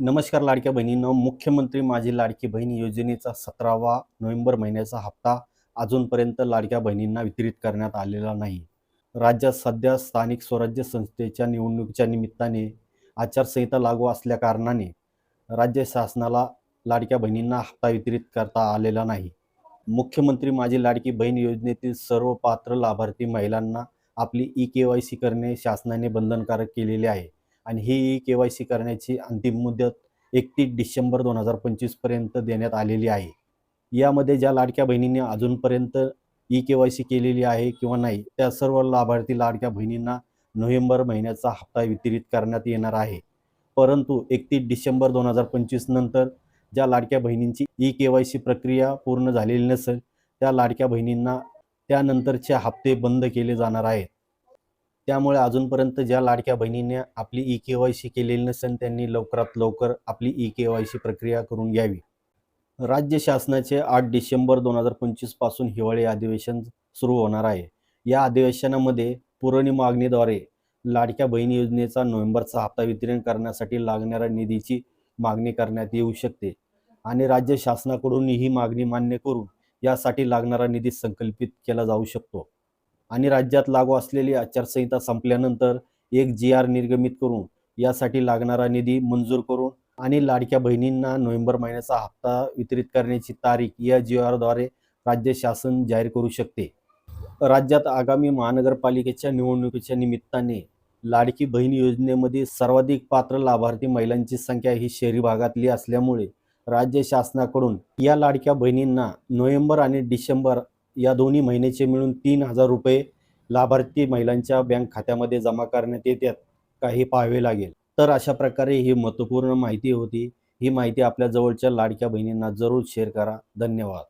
नमस्कार लाडक्या बहिणीनं. मुख्यमंत्री माझी लाडकी बहीण योजनेचा सतरावा नोव्हेंबर महिन्याचा हप्ता अजूनपर्यंत लाडक्या बहिणींना वितरित करण्यात आलेला नाही. राज्यात सध्या स्थानिक स्वराज्य संस्थेच्या निवडणुकीच्या निमित्ताने आचारसंहिता लागू असल्याकारणाने राज्य शासनाला लाडक्या बहिणींना हप्ता वितरित करता आलेला नाही. मुख्यमंत्री माझी लाडकी बहीण योजनेतील सर्व पात्र लाभार्थी महिलांना आपली ई के वाय सी करणे शासनाने बंधनकारक केलेले आहे. आणि ही ई के वाय सी करण्याची अंतिम मुदत एकतीस डिसेंबर दोन हजार पंचवीसपर्यंत देण्यात आलेली आहे. यामध्ये ज्या लाडक्या बहिणींनी अजूनपर्यंत ई के वाय सी केलेली आहे किंवा नाही त्या सर्व लाभार्थी लाडक्या बहिणींना नोव्हेंबर महिन्याचा हप्ता वितरित करण्यात येणार आहे. परंतु एकतीस डिसेंबर दोन हजार पंचवीस नंतर ज्या लाडक्या बहिणींची ई के वाय सी प्रक्रिया पूर्ण झालेली नसेल त्या लाडक्या बहिणींना त्यानंतरचे हप्ते बंद केले जाणार आहेत. त्यामुळे अजूनपर्यंत ज्या लाडक्या बहिणींनी आपली ई के वाय सी केलेली नसेल त्यांनी लवकरात लवकर आपली ई के वाय सी प्रक्रिया करून घ्यावी. राज्य शासनाचे आठ डिसेंबर दोन हजार पंचवीसपासून हिवाळी अधिवेशन सुरू होणार आहे. या अधिवेशनामध्ये पुरवणी मागणीद्वारे लाडक्या बहीण योजनेचा नोव्हेंबरचा हप्ता वितरण करण्यासाठी लागणाऱ्या निधीची मागणी करण्यात येऊ शकते आणि राज्य शासनाकडून ही मागणी मान्य करून यासाठी लागणारा निधी संकल्पित केला जाऊ शकतो. आणि राज्यात लागू असलेली आचारसंहिता संपल्यानंतर एक जी आर निर्गमित करून यासाठी लागणारा निधी मंजूर करून आणि लाडक्या बहिणींना नोव्हेंबर महिन्याचा हप्ता वितरित करण्याची तारीख या जी आरद्वारे राज्य शासन जाहीर करू शकते. राज्यात आगामी महानगरपालिकेच्या निवडणुकीच्या निमित्ताने लाडकी बहीण योजनेमध्ये सर्वाधिक पात्र लाभार्थी महिलांची संख्या ही शहरी भागातली असल्यामुळे राज्य शासनाकडून या लाडक्या बहिणींना नोव्हेंबर आणि डिसेंबर या दोन्ही महिन्याचे मिळून तीन हजार रुपये लाभार्थी महिलांच्या बँक खात्यामध्ये जमा करण्यात येतात का हे पाहावे लागेल. तर अशा प्रकारे ही महत्त्वपूर्ण माहिती होती. ही माहिती आपल्या जवळच्या लाडक्या बहिणींना जरूर शेअर करा. धन्यवाद.